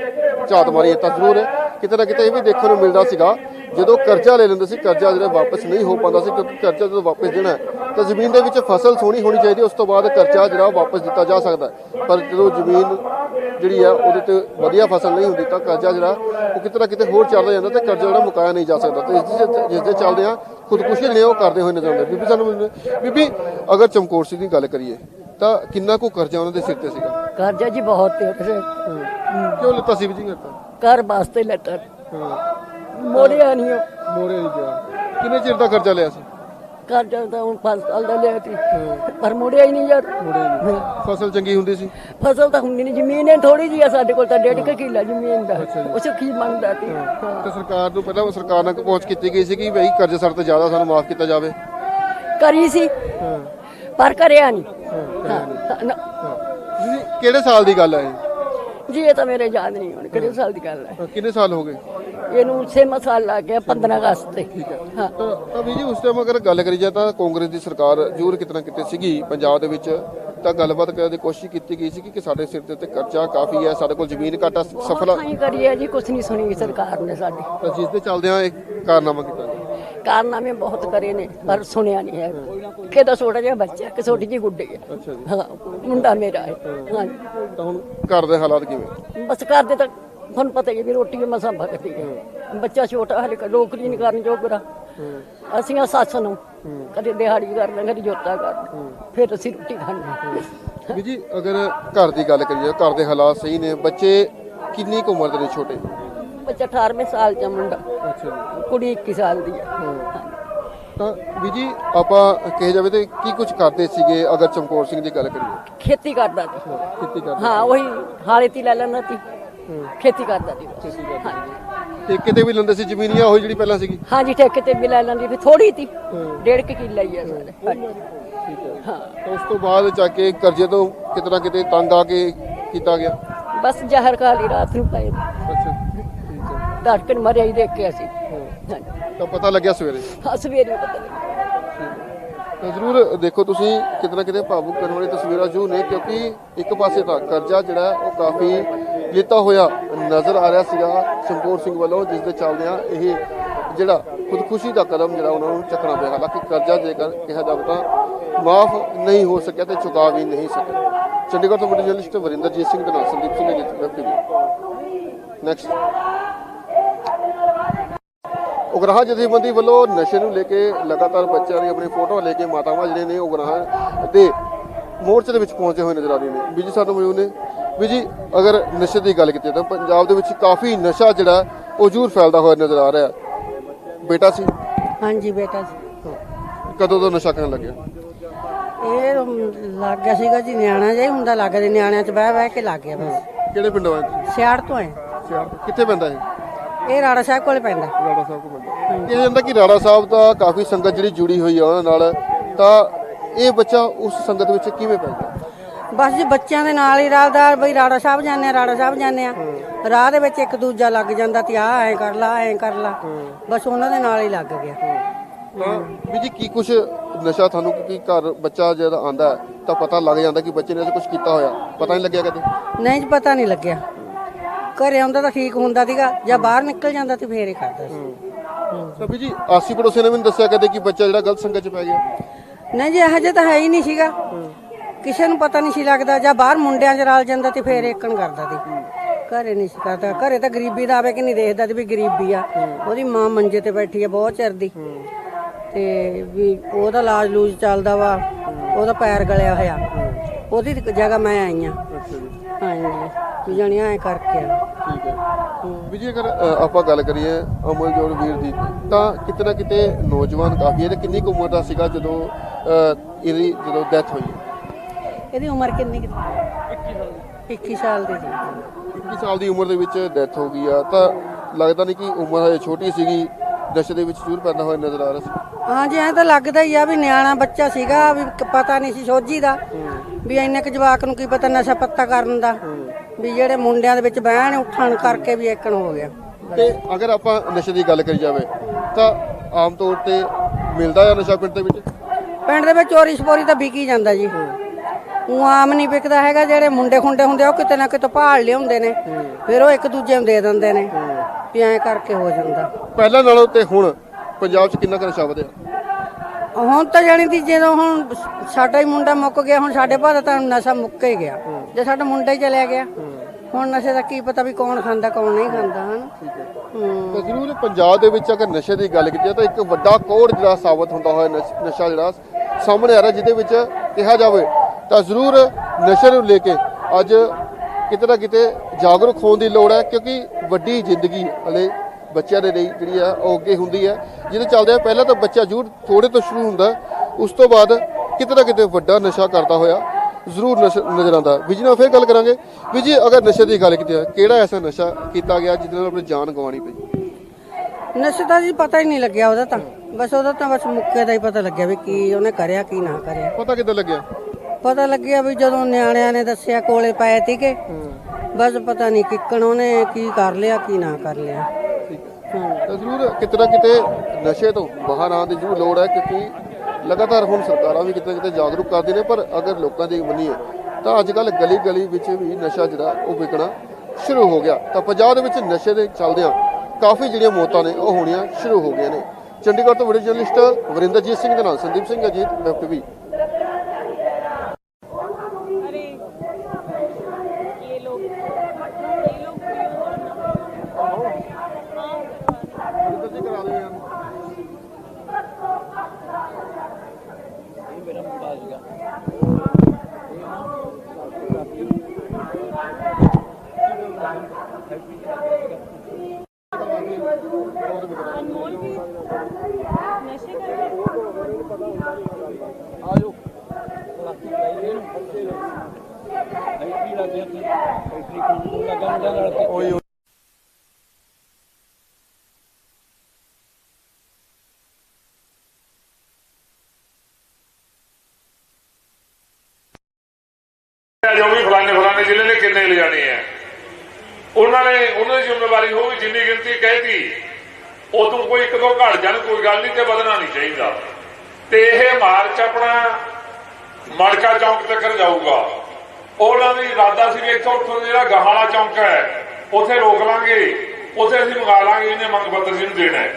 ਝਾਤ ਮਾਰੀਏ ਤਾਂ ਜ਼ਰੂਰ ਕਿਤੇ ਨਾ ਕਿਤੇ ਇਹ ਵੀ ਦੇਖਣ ਨੂੰ ਮਿਲਦਾ ਸੀਗਾ ਜਦੋਂ ਕਰਜ਼ਾ ਲੈ ਲੈਂਦੇ ਸੀ ਕਰਜ਼ਾ ਜਿਹੜਾ ਵਾਪਸ ਨਹੀਂ ਹੋ ਪਾਉਂਦਾ ਸੀ ਕਿਉਂਕਿ ਕਰਜ਼ਾ ਜਦੋਂ ਵਾਪਸ ਦੇਣਾ ਤਾਂ ਜ਼ਮੀਨ ਦੇ ਵਿੱਚ ਫਸਲ ਸੋਹਣੀ ਹੋਣੀ ਚਾਹੀਦੀ ਉਸ ਤੋਂ ਬਾਅਦ ਕਰਜ਼ਾ ਜਿਹੜਾ ਵਾਪਸ ਦਿੱਤਾ ਜਾ ਸਕਦਾ। ਪਰ ਜਦੋਂ ਜ਼ਮੀਨ ਜਿਹੜੀ ਆ ਉਹਦੇ ਤੇ ਵਧੀਆ ਫਸਲ ਨਹੀਂ ਹੁੰਦੀ ਤਾਂ ਕਰਜ਼ਾ ਜਿਹੜਾ ਉਹ ਕਿਤੇ ਨਾ ਕਿਤੇ ਹੋਰ ਚੱਲਦਾ ਜਾਂਦਾ ਤੇ ਕਰਜ਼ਾ ਜਿਹੜਾ ਮੁਕਾਇਆ ਨਹੀਂ ਜਾ ਸਕਦਾ। ਤੇ ਇਸ ਦੇ ਜਿਸ ਦੇ ਚੱਲਦੇ ਆ ਖੁਦਕੁਸ਼ੀ ਜਿਹੜੇ ਉਹ ਕਰਦੇ ਹੋਏ ਨਜ਼ਰ ਆਉਂਦੇ। ਬੀਬੀ ਸਾਨੂੰ ਬੀਬੀ ਅਗਰ ਚਮਕੌਰ ਸਿੰਘ ਦੀ ਗੱਲ ਕਰੀਏ ਤਾਂ ਕਿੰਨਾ ਕੁ ਕਰਜ਼ਾ ਉਹਨਾਂ ਦੇ ਸਿਰ ਤੇ ਸੀਗਾ? ਕਰਜ਼ਾ ਜੀ ਬਹੁਤ ਤੇ ਕਿਉਂ ਲੱਤਾ ਸੀ ਜੀ ਕਰਤਾ ਘਰ ਵਾਸਤੇ ਲੈਟਰ ਮੋੜਿਆ ਨਹੀਂ ਉਹ। ਮੋਰੇ ਨਹੀਂ ਗਿਆ। ਕਿੰਨੇ ਚਿਰ ਦਾ ਕਰਜ਼ਾ ਲਿਆ ਸੀ? ਕਰਜ਼ਾ ਤਾਂ ਹੁਣ 5 ਸਾਲ ਦਾ ਲਿਆ ਸੀ। ਪਰ ਮੋੜਿਆ ਹੀ ਨਹੀਂ ਯਾਰ। ਹਾਂ। ਫਸਲ ਚੰਗੀ ਹੁੰਦੀ ਸੀ? ਫਸਲ ਤਾਂ ਹੁੰਦੀ ਨਹੀਂ। ਜ਼ਮੀਨ ਹੈ ਥੋੜੀ ਜਿਹੀ ਆ ਸਾਡੇ ਕੋਲ ਤਾਂ ਡੇਢ ਕੁ ਕਿੱਲਾ ਜ਼ਮੀਨ ਦਾ। ਉਸ ਕੀ ਮੰਗਦਾ ਸੀ? ਹਾਂ। ਤੇ ਸਰਕਾਰ ਨੂੰ ਪਹਿਲਾਂ ਸਰਕਾਰ ਨਾਲ ਪਹੁੰਚ ਕੀਤੀ ਗਈ ਸੀ ਕਿ ਬਈ ਕਰਜ਼ਾ ਸਾਡੇ ਤੋਂ ਜ਼ਿਆਦਾ ਸਾਨੂੰ ਮਾਫ ਕੀਤਾ ਜਾਵੇ। ਕਰੀ ਸੀ। ਪਰ ਕਰਿਆ ਨਹੀਂ। ਹਾਂ, ਨਾ- ਜੀ ਕਿਹੜੇ ਸਾਲ ਦੀ ਗੱਲ ਹੈ ਇਹ? ਜੀ ਇਹ ਤਾਂ ਮੇਰੇ ਯਾਦ ਨਹੀਂ ਹੁਣ ਕਿਹੜੇ ਸਾਲ ਦੀ ਗੱਲ ਹੈ। ਕਿੰਨੇ ਸਾਲ ਹੋ ਗਏ? ਇਹਨੂੰ ਛੇ ਸਾਲ ਲੱਗ ਗਿਆ 15 ਅਗਸਤ ਤੇ। ਹਾਂ। ਤਾਂ ਤਾਂ ਵੀ ਜੀ ਉਸ ਟਾਈਮ ਅਗਰ ਗੱਲ ਕਰੀ ਜਾਏ ਤਾਂ ਕਾਂਗਰਸ ਦੀ ਸਰਕਾਰ ਜ਼ਰੂਰ ਕਿਤਨਾ ਕਿਤੇ ਸੀਗੀ ਪੰਜਾਬ ਦੇ ਵਿੱਚ। ਤਾਂ ਗੱਲਬਾਤ ਕਰਨ ਦੀ ਕੋਸ਼ਿਸ਼ ਕੀਤੀ ਗਈ ਸੀ ਕਿ ਸਾਡੇ ਸਿਰ ਦੇ ਉੱਤੇ ਕਰਜ਼ਾ ਕਾਫੀ ਹੈ ਸਾਡੇ ਕੋਲ ਜ਼ਮੀਨ ਘਾਟਾ ਸਫਲ ਨਹੀਂ ਕਰੀਏ ਜੀ ਕੁਛ ਨਹੀਂ ਸੁਣੀ ਸਰਕਾਰ ਨੇ ਸਾਡੀ। ਤਾਂ ਜਿਸ ਦੇ ਚੱਲਦਿਆਂ ਇਹ ਕਾਰਨਾਮਾ ਕੀਤਾ ਗਿਆ। ਕਾਰਨਾਮੇ ਬਹੁਤ ਕਰੇ ਨੇ ਪਰ ਸੁਣਿਆ ਨਹੀਂ ਹੈ ਕਿਹਦਾ ਛੋਟਾ ਜਿਹਾ ਬੱਚਾ ਕਿ ਛੋਟੀ ਜਿਹੀ ਗੁੱਡੀ ਹੈ। ਅੱਛਾ ਜੀ। ਹਾਂ ਮੁੰਡਾ ਮੇਰਾ ਹੈ। ਹਾਂ ਤਾਂ ਹੁਣ ਘਰ ਦੇ ਹਾਲਾਤ ਕਿਵੇਂ? ਬਸ ਕਰਦੇ ਤਾਂ ਤੁਹਾਨੂੰ ਪਤਾ ਹੀ ਹੈ ਵੀ ਰੋਟੀ ਮਸਾਂ ਪਕਦੀ ਹੈ। ਬੱਚਾ ਛੋਟਾ ਹਲੇ ਨੌਕਰੀ ਨਹੀਂ ਕਰਨ ਜੋਗਰਾ ਅਸੀਂ ਆ ਸੱਸ ਨੂੰ ਕਦੇ ਦਿਹਾੜੀ ਕਰਦੇ ਕਦੇ ਜੋਤਾ ਕਰਦੇ ਫਿਰ ਅਸੀਂ ਰੋਟੀ ਖਾਂਦੇ ਵੀ ਜੀ ਅਗਰ ਘਰ ਦੀ ਗੱਲ ਕਰੀਏ ਘਰ ਦੇ ਹਾਲਾਤ ਸਹੀ ਨੇ। ਬੱਚੇ ਕਿੰਨੀ ਕੁ ਉਮਰ ਦੇ ਨੇ ਛੋਟੇ? ਬੱਚਾ 18ਵੇਂ ਸਾਲ ਚ ਮੁੰਡਾ। ਅੱਛਾ ਕੁੜੀ 21 ਸਾਲ ਦੀ ਹੈ। ਤਾਂ ਵੀ ਜੀ ਆਪਾਂ ਕਹੇ ਜਾਵੇ ਤੇ ਕੀ ਕੁਝ ਕਰਦੇ ਸੀਗੇ? ਅਗਰ ਚਮਕੌਰ ਸਿੰਘ ਦੀ ਗੱਲ ਕਰੀਏ। ਖੇਤੀ ਕਰਦਾ ਸੀ। ਖੇਤੀ ਕਰਦੇ ਹਾਂ ਉਹੀ ਹਾਲੇ ਤੀ ਲੈ ਲੈਣਾ ਸੀ। ਖੇਤੀ ਕਰਦਾ ਸੀ ਬਸ। ਹਾਂਜੀ। ਠੇਕੇ ਤੇ ਵੀ ਲੈਂਦੇ ਸੀ ਜ਼ਮੀਨ ਜਾਂ ਉਹ ਜਿਹੜੀ ਪਹਿਲਾਂ ਸੀਗੀ? ਹਾਂਜੀ ਠੇਕੇ ਤੇ ਵੀ ਲੈ ਲੈਂਦੀ ਫਿਰ ਥੋੜੀ ਤੀ। ਡੇਢ ਕੁ ਕਿੱਲਾ ਹੀ ਹੈ। ਹਾਂ। ਤਾਂ ਉਸ ਤੋਂ ਬਾਅਦ ਜਾ ਕੇ ਕਰਜ਼ੇ ਤੋਂ ਕਿਤਨਾ ਕਿਤੇ ਤੰਗ ਆ ਕੇ ਕੀਤਾ ਗਿਆ? ਬਸ ਜ਼ਹਿਰ ਖਾ ਲਈ ਰਾਤ ਨੂੰ ਪਏ। ਅੱਛਾ। ਠੀਕ ਹੈ ਧੜਕਣ ਮਰਿਆ ਹੀ ਦੇਖ ਕੇ ਅਸੀਂ ਤਾਂ ਪਤਾ ਲੱਗਿਆ ਸਵੇਰੇ? ਹਾਂ ਸਵੇਰੇ ਪਤਾ ਲੱਗਿਆ। ਤਾਂ ਜ਼ਰੂਰ ਦੇਖੋ ਤੁਸੀਂ ਕਿਤਨਾ ਕਿਤੇ ਭਾਵੁਕ ਕਰਨ ਵਾਲੀ ਤਸਵੀਰਾਂ ਜੂ ਨੇ ਕਿਉਂਕਿ ਇੱਕ ਪਾਸੇ ਤਾਂ ਕਰਜ਼ਾ ਜਿਹੜਾ ਉਹ ਕਾਫੀ ਲਿੱਤਾ ਹੋਇਆ ਨਜ਼ਰ ਆ ਰਿਹਾ ਸੀਗਾ ਚਮਕੌਰ ਸਿੰਘ ਵੱਲੋਂ ਜਿਸ ਦੇ ਚੱਲਦਿਆਂ ਇਹ ਜਿਹੜਾ ਖੁਦਕੁਸ਼ੀ ਦਾ ਕਦਮ ਜਿਹੜਾ ਉਹਨਾਂ ਨੂੰ ਚੱਕਣਾ ਪਿਆ। ਹਾਲਾਂਕਿ ਕਰਜ਼ਾ ਜੇਕਰ ਕਿਹਾ ਜਾਵੇ ਤਾਂ ਮਾਫ ਨਹੀਂ ਹੋ ਸਕਿਆ ਤੇ ਚੁਕਾ ਵੀ ਨਹੀਂ ਸਕਿਆ। ਚੰਡੀਗੜ੍ਹ ਤੋਂ ਵੱਡੇ ਜਰਨਲਿਸਟ ਵਰਿੰਦਰਜੀਤ ਸਿੰਘ ਦੇ ਨਾਲ ਸੰਦੀਪ ਸਿੰਘ ਨੇ ਜਿੱਤ ਟੀਵੀ ਨੈਕਸਟ ਉਗਰਾਹ ਜਥੇਬੰਦੀ ਵੱਲੋਂ ਨਸ਼ੇ ਨੂੰ ਲੈ ਕੇ ਲਗਾਤਾਰ ਬੱਚਿਆਂ ਦੀ ਆਪਣੀ ਫੋਟੋ ਲੈ ਕੇ ਮਾਤਾਵਾਂ ਜਿਹੜੇ ਨੇ ਉਗਰਾਹ ਦੇ ਮੋਰਚੇ ਦੇ ਵਿੱਚ ਪਹੁੰਚੇ ਹੋਏ ਨਜ਼ਰ ਆ ਰਹੇ ਨੇ। ਵੀ ਜੀ ਸਾਨੂੰ ਮੌਜੂਦ ਨੇ। ਵੀ ਜੀ ਅਗਰ ਨਸ਼ੇ ਦੀ ਗੱਲ ਕੀਤੀ ਤਾਂ ਪੰਜਾਬ ਦੇ ਵਿੱਚ ਕਾਫੀ ਨਸ਼ਾ ਜਿਹੜਾ ਉਹ ਜ਼ਰੂਰ ਫੈਲਦਾ ਹੋਇਆ ਨਜ਼ਰ ਆ ਰਿਹਾ। ਬੇਟਾ ਸੀ? ਹਾਂਜੀ ਬੇਟਾ ਜੀ ਕਦੋਂ ਤੋਂ ਨਸ਼ਾ ਕਰਨ ਲੱਗਿਆ? ਇਹ ਲੱਗ ਗਿਆ ਸੀਗਾ ਜੀ ਨਿਆਣਾ ਜਿਹਾ ਹੁੰਦਾ ਲੱਗਦੇ ਨਿਆਣਿਆਂ 'ਚ ਬਹਿ ਬਹਿ ਕੇ ਲੱਗ ਗਿਆ ਬਸ। ਕਿਹੜੇ ਪਿੰਡੋਂ ਆਏ ਸਿਆੜ ਤੋਂ ਸ਼ਹਿਰ ਤੋਂ। ਕਿੱਥੇ ਪੈਂਦਾ ਇਹ? ਇਹ ਰਾੜਾ ਸਾਹਿਬ ਕੋਲੇ ਪੈਂਦਾ। ਰਾੜਾ ਸਾਹਿਬ ਕੋਲ ਪੈਂਦਾ ਇਹ ਜਾਂਦਾ ਕਿ ਰਾੜਾ ਸਾਹਿਬ ਦਾ ਕਾਫੀ ਸੰਗਤ ਜਿਹੜੀ ਜੁੜੀ ਹੋਈ ਆ ਉਹਨਾਂ ਨਾਲ ਤਾਂ ਇਹ ਬੱਚਾ ਉਸ ਸੰਗਤ ਵਿੱਚ ਕਿਵੇਂ ਪੈ ਗਿਆ ਬਸ ਜੀ ਬੱਚਿਆਂ ਦੇ ਨਾਲ ਹੀ ਰਲਦਾ ਬਈ ਰਾੜਾ ਸਾਹਿਬ ਜਾਂਦੇ ਆ ਰਾੜਾ ਸਾਹਿਬ ਜਾਂਦੇ ਆ। ਰਾਹ ਦੇ ਵਿੱਚ ਇੱਕ ਦੂਜਾ ਲੱਗ ਜਾਂਦਾ ਤੇ ਆ ਐ ਕਰ ਲਾ ਐ ਕਰ ਲਾ। ਬਸ ਉਹਨਾਂ ਦੇ ਨਾਲ ਹੀ ਲੱਗ ਗਿਆ। ਤਾਂ ਵੀ ਜੀ ਕੀ ਕੁਛ ਨਸ਼ਾ ਤੁਹਾਨੂੰ ਕਿ ਘਰ ਬੱਚਾ ਜਦ ਆਂਦਾ ਤਾਂ ਪਤਾ ਲੱਗ ਜਾਂਦਾ ਕਿ ਬੱਚੇ ਨੇ ਕੁਝ ਕੀਤਾ ਹੋਇਆ। ਪਤਾ ਨਹੀਂ ਲੱਗਿਆ ਕਦੇ? ਨਹੀਂ ਜੀ ਪਤਾ ਨਹੀਂ ਲੱਗਿਆ। ਘਰੇ ਆਉਂਦਾ ਤਾਂ ਠੀਕ ਹੁੰਦਾ ਸੀਗਾ ਜਾਂ ਬਾਹਰ ਨਿਕਲ ਜਾਂਦਾ ਤੇ ਫੇਰ ਹੀ ਕਰਦਾ ਸੀ। ਵੀ ਜੀ ਆਸੀ ਪੜੋਸੀ ਨੇ ਮੈਨੂੰ ਦੱਸਿਆ ਕਦੇ ਕਿ ਬੱਚਾ ਜਿਹੜਾ ਗਲਤ ਸੰਗਤ ਚ ਪੈ ਗਿਆ? ਨਹੀਂ ਜੀ ਇਹੋ ਜਿਹਾ ਤਾਂ ਹੈ ਹੀ ਨਹੀਂ ਸੀਗਾ। ਕਿਸੇ ਨੂੰ ਪਤਾ ਨਹੀਂ ਸੀ ਲੱਗਦਾ ਜਾਂ ਬਾਹਰ ਮੁੰਡਿਆਂ 'ਚ ਰਲ ਜਾਂਦਾ ਤੇ ਫੇਰ ਏਕਣ ਕਰਦਾ ਸੀ। ਘਰੇ ਨਹੀਂ ਸੀ ਕਰਦਾ। ਘਰੇ ਤਾਂ ਗਰੀਬੀ ਦਾ ਆਵੇ ਕਿ ਨਹੀਂ ਦੇਖਦਾ ਤੇ ਵੀ ਗਰੀਬੀ ਆ। ਉਹਦੀ ਮਾਂ ਮੰਜੇ ਤੇ ਬੈਠੀ ਆ ਬਹੁਤ ਚਿਰ ਦੀ। ਤੇ ਵੀ ਉਹਦਾ ਇਲਾਜ ਲੂਜ ਚੱਲਦਾ ਵਾ ਉਹਦਾ ਪੈਰ ਗਲਿਆ ਹੋਇਆ। ਉਹਦੀ ਜਗ੍ਹਾ ਮੈਂ ਆਈ ਆ। ਹਾਂਜੀ ਜਾਣੀ ਐ ਕਰਕੇ ਆ ਠੀਕ ਹੈ। ਵੀ ਜੀ ਅਗਰ ਅ, ਆਪਾਂ ਗੱਲ ਕਰੀਏ ਅਮਲਜੋਤ ਵੀਰ ਦੀ ਤਾਂ ਕਿਤੇ ਨਾ ਕਿਤੇ ਨੌਜਵਾਨ ਕਾਫੀ ਹੈ ਤੇ ਕਿੰਨੀ ਕੁ ਉਮਰ ਦਾ ਸੀਗਾ ਜਦੋਂ ਅ, ਇਹਦੀ ਜਦੋਂ ਡੈਥ ਹੋਈ? ਇਹਦੀ ਉਮਰ ਕਿੰਨੀ ਕੁ 21 ਸਾਲ ਦੀ। ਸੀ 21 ਸਾਲ ਦੀ ਉਮਰ ਦੇ ਵਿੱਚ ਡੈਥ ਹੋ ਗਈ ਆ ਤਾਂ ਲੱਗਦਾ ਨਹੀਂ ਕਿ ਉਮਰ ਹਜੇ ਛੋਟੀ ਸੀਗੀ ਨਸ਼ੇ ਦੇ ਵਿੱਚ ਜ਼ਰੂਰ ਪੈਂਦਾ ਹੋਇਆ ਨਜ਼ਰ ਆ ਰਿਹਾ ਸੀ। ਹਾਂਜੀ ਐਂ ਤਾਂ ਲੱਗਦਾ ਹੀ ਆ ਵੀ ਨਿਆਣਾ ਬੱਚਾ ਸੀਗਾ ਵੀ ਕ- ਪਤਾ ਨਹੀਂ ਸੀ ਸੋਝੀ ਦਾ। ਵੀ ਇੰਨੇ ਕੁ ਜਵਾਕ ਨੂੰ ਕੀ ਪਤਾ ਨਸ਼ਾ ਪੱਤਾ ਕਰਨ ਦਾ। ਵੀ ਜਿਹੜੇ ਮੁੰਡਿਆਂ ਦੇ ਵਿੱਚ ਬਹਿਣ ਉੱਠਣ ਕਰਕੇ ਵੀ ਏਕਣ ਹੋ ਗਿਆ। ਤੇ ਅਗਰ ਆਪਾਂ ਨਸ਼ੇ ਦੀ ਗੱਲ ਕਰੀ ਜਾਵੇ ਤਾਂ ਆਮ ਤੌਰ ਤੇ ਮਿਲਦਾ ਆ ਨਸ਼ਾ ਪਿੰਡ ਦੇ ਵਿੱਚ? ਪਿੰਡ ਦੇ ਵਿੱਚ ਚੋਰੀ ਛਪੋਰੀ ਤਾਂ ਵਿਕੀ ਜਾਂਦਾ ਜੀ। ਉਹ ਆਮ ਨਹੀਂ ਵਿਕਦਾ ਹੈਗਾ ਜਿਹੜੇ ਮੁੰਡੇ ਖੁੰਡੇ ਹੁੰਦੇ ਆ, ਉਹ ਕਿਤੇ ਨਾ ਕਿਤੇ ਭਾਲ ਲਿਆਉਂਦੇ ਨੇ। ਫਿਰ ਉਹ ਇੱਕ ਦੂਜੇ ਨੂੰ ਦੇ ਦਿੰਦੇ ਨੇ। ਵੀ ਐਂ ਕਰਕੇ ਹੋ ਜਾਂਦਾ। ਪਹਿਲਾਂ ਨਾਲੋਂ ਤੇ ਹੁਣ ਪੰਜਾਬ 'ਚ ਕਿੰਨਾ ਕੁ ਨਸ਼ਾ ਵਧਿਆ? ਹੁਣ ਤਾਂ ਜਾਣੀ ਦੀ ਜਦੋਂ ਹੁਣ ਸਾਡਾ ਹੀ ਮੁੰਡਾ ਮੁੱਕ ਗਿਆ ਹੁਣ ਸਾਡੇ ਭਾਰਤ ਤਾਂ ਨਸ਼ਾ ਮੁੱਕ ਹੀ ਗਿਆ। ਜੇ ਸਾਡਾ ਮੁੰਡਾ ਹੀ ਚਲਿਆ ਗਿਆ ਹੁਣ ਨਸ਼ੇ ਦਾ ਕੀ ਪਤਾ ਵੀ ਕੌਣ ਖਾਂਦਾ ਕੌਣ ਨਹੀਂ ਖਾਂਦਾ ਹਨ? ਹੂੰ। ਤਾਂ ਜ਼ਰੂਰ ਪੰਜਾਬ ਦੇ ਵਿੱਚ ਅਗਰ ਨਸ਼ੇ ਦੀ ਗੱਲ ਕੀਤੀ ਜਾਏ ਤਾਂ ਇੱਕ ਵੱਡਾ ਕੋੜ ਜਿਹੜਾ ਸਾਬਤ ਹੁੰਦਾ ਹੋਇਆ ਨਸ਼- ਨਸ਼ਾ ਜਿਹੜਾ ਸਾਹਮਣੇ ਆ ਰਿਹਾ ਜਿਹਦੇ ਵਿੱਚ ਕਿਹਾ ਜਾਵੇ ਤਾਂ ਜ਼ਰੂਰ ਨਸ਼ੇ ਨੂੰ ਲੈ ਕੇ ਅੱਜ ਕਿਤੇ ਨਾ ਕਿਤੇ ਜਾਗਰੂਕ ਹੋਣ ਦੀ ਲੋੜ ਹੈ ਕਿਉਂਕਿ ਵੱਡੀ ਜ਼ਿੰਦਗੀ ਹਲੇ ਬੱਚਿਆਂ ਦੇ ਲਈ ਜਿਹੜੀ ਆ ਉਹ ਅੱਗੇ ਹੁੰਦੀ ਹੈ ਜਿਹਦੇ ਚੱਲਦੇ ਆ ਪਹਿਲਾਂ ਤਾਂ ਬੱਚਾ ਜ਼ਰੂਰ ਥੋੜੇ ਤੋਂ ਸ਼ੁਰੂ ਹੁੰਦਾ। ਉਸ ਤੋਂ ਬਾਅਦ ਕਿਤੇ ਨਾ ਕਿਤੇ ਵੱਡਾ ਨਸ਼ਾ ਕਰਦਾ ਹੋਇਆ ਜ਼ਰੂਰ ਨਜ਼ਰ ਆਉਂਦਾ। ਵੀ ਜੀ ਨਾਲ ਫਿਰ ਗੱਲ ਕਰਾਂਗੇ। ਵੀ ਜੀ ਅਗਰ ਨਸ਼ੇ ਦੀ ਗੱਲ ਕੀਤੀ ਕਿਹੜਾ ਐਸਾ ਨਸ਼ਾ ਕੀਤਾ ਗਿਆ ਜਿਹਦੇ ਨਾਲ ਆਪਣੀ ਜਾਨ ਗਵਾਉਣੀ ਪਈ? ਨਸ਼ੇ ਦਾ ਜੀ ਪਤਾ ਹੀ ਨਹੀਂ ਲੱਗਿਆ ਉਹਦਾ ਤਾਂ। ਬਸ ਉਹਦਾ ਤਾਂ ਬਸ ਮੁੱਕੇ ਦਾ ਹੀ ਪਤਾ ਲੱਗਿਆ ਵੀ ਕੀ ਉਹਨੇ ਕਰਿਆ ਕੀ ਨਾ ਕਰਿਆ। ਪਤਾ ਕਿੱਦਾਂ ਲੱਗਿਆ? ਪਤਾ ਲੱਗਿਆ ਵੀ ਜਦੋਂ ਨਿਆਣਿਆਂ ਨੇ ਦੱਸਿਆ ਕੋਲੇ ਪਏ ਤੀਕੇ ਬਸ ਪਤਾ ਨਹੀਂ ਕਿੱਕਣ ਉਹਨੇ ਕੀ ਕਰ ਲਿਆ ਕੀ ਨਾ ਕਰ ਲਿਆ। ਹਾਂ। ਤਾਂ ਜ਼ਰੂਰ ਕਿਤੇ ਨਾ ਕਿਤੇ ਨਸ਼ੇ ਤੋਂ ਬਾਹਰ ਆਉਣ ਦੀ ਜ਼ਰੂਰ ਲੋੜ ਹੈ ਕਿਉਂਕਿ ਲਗਾਤਾਰ ਹੁਣ ਸਰਕਾਰਾਂ ਵੀ ਕਿਤੇ ਨਾ ਕਿਤੇ ਜਾਗਰੂਕ ਕਰਦੀ ਨੇ, ਪਰ ਅਗਰ ਲੋਕਾਂ ਦੀ ਮੰਨੀਏ ਤਾਂ ਅੱਜ ਕੱਲ ਗਲੀ ਗਲੀ ਵਿੱਚ ਵੀ ਨਸ਼ਾ ਜਿਹੜਾ ਉਹ ਵਿਕਣਾ ਸ਼ੁਰੂ ਹੋ ਗਿਆ। ਤਾਂ ਪੰਜਾਬ ਦੇ ਵਿੱਚ ਨਸ਼ੇ ਦੇ ਚੱਲਦਿਆਂ ਕਾਫੀ ਜਿਹੜੀਆਂ ਮੌਤਾਂ ਨੇ ਉਹ ਹੋਣੀਆਂ ਸ਼ੁਰੂ ਹੋ ਗਈਆਂ ਨੇ। ਚੰਡੀਗੜ੍ਹ ਤੋਂ ਵੀਡੀਓ ਜਰਨਲਿਸਟ ਵਰਿੰਦਰਜੀਤ ਸਿੰਘ ਦੇ ਨਾਲ ਸੰਦੀਪ ਸਿੰਘ ਅਜੀਤ ਵੈਬ ਟੀਵੀ ਜੋ ਵੀ ਫਲਾਣੇ ਫਲਾਣੇ ਜ਼ਿਲ੍ਹੇ ਨੇ ਕਿੰਨੇ ਲਿਜਾਣੇ ਆ। ਉਹਨਾਂ ਨੇ, ਉਹਨਾਂ ਦੀ ਜ਼ਿੰਮੇਵਾਰੀ ਹੋਊਗੀ ਜਿੰਨੀ ਗਿਣਤੀ ਕਹਿਤੀ, ਉਦੋਂ ਕੋਈ ਇੱਕ ਦੋ ਘਟ ਜਾਣ, ਕੋਈ ਗੱਲ ਨਹੀਂ ਤੇ ਵਧਣਾ ਨਹੀਂ ਚਾਹੀਦਾ। ਤੇ ਇਹ ਮਾਰਚ ਆਪਣਾ ਮੜਕਾ ਚੌਂਕ ਤੱਕ ਜਾਊਗਾ। ਉਹਨਾਂ ਦੀ ਇਰਾਦਾ ਸੀ ਵੀ ਇੱਥੋਂ ਉੱਥੋਂ ਜਿਹੜਾ ਗਹਾਲਾ ਚੌਂਕ ਹੈ, ਉੱਥੇ ਰੋਕ ਲਾਂਗੇ, ਉੱਥੇ ਅਸੀਂ ਮੰਗਾ ਲਾਂਗੇ, ਇਹਨੇ ਮੰਗ ਪੱਤਰ ਜੀ ਨੂੰ ਦੇਣਾ ਹੈ।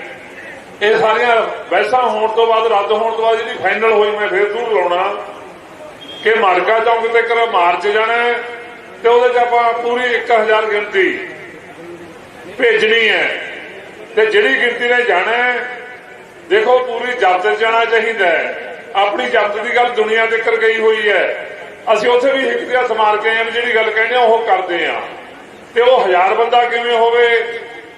ਇਹ ਸਾਰੀਆਂ ਬਹਿਸਾਂ ਹੋਣ ਤੋਂ ਬਾਅਦ, ਰੱਦ ਹੋਣ ਤੋਂ ਬਾਅਦ ਜਿਹੜੀ ਫਾਈਨਲ ਹੋਈ, ਮੈਂ ਫੇਰ ਦੂਰ ਲਾਉਣਾ। ਕਿ ਮਾਰਕਾ ਚੌਂਕ ਤੇ ਕਰ ਮਾਰਚ ਜਾਣਾ ਤੇ ਉਹਦੇ ਚ ਆਪਾਂ ਪੂਰੀ 1000 ਗਿਣਤੀ ਭੇਜਣੀ ਹੈ। ਤੇ ਜਿਹੜੀ ਗਿਣਤੀ ਨੇ ਜਾਣਾ ਦੇਖੋ ਪੂਰੀ ਜਬਤ ਚ ਜਾਣਾ ਚਾਹੀਦਾ ਆਪਣੀ ਜਬਤ ਦੀ ਗੱਲ ਦੁਨੀਆ ਤੱਕ ਗਈ ਹੋਈ ਹੈ। ਅਸੀਂ ਉੱਥੇ ਵੀ ਇੱਕ ਦਿਆ ਸਮਾਰ ਕੇ ਆਏ ਜਿਹੜੀ ਗੱਲ ਕਹਿੰਦੇ ਆ ਉਹ ਕਰਦੇ ਆ ਤੇ ਉਹ ਹਜ਼ਾਰ ਬੰਦਾ ਕਿਵੇਂ ਹੋਵੇ?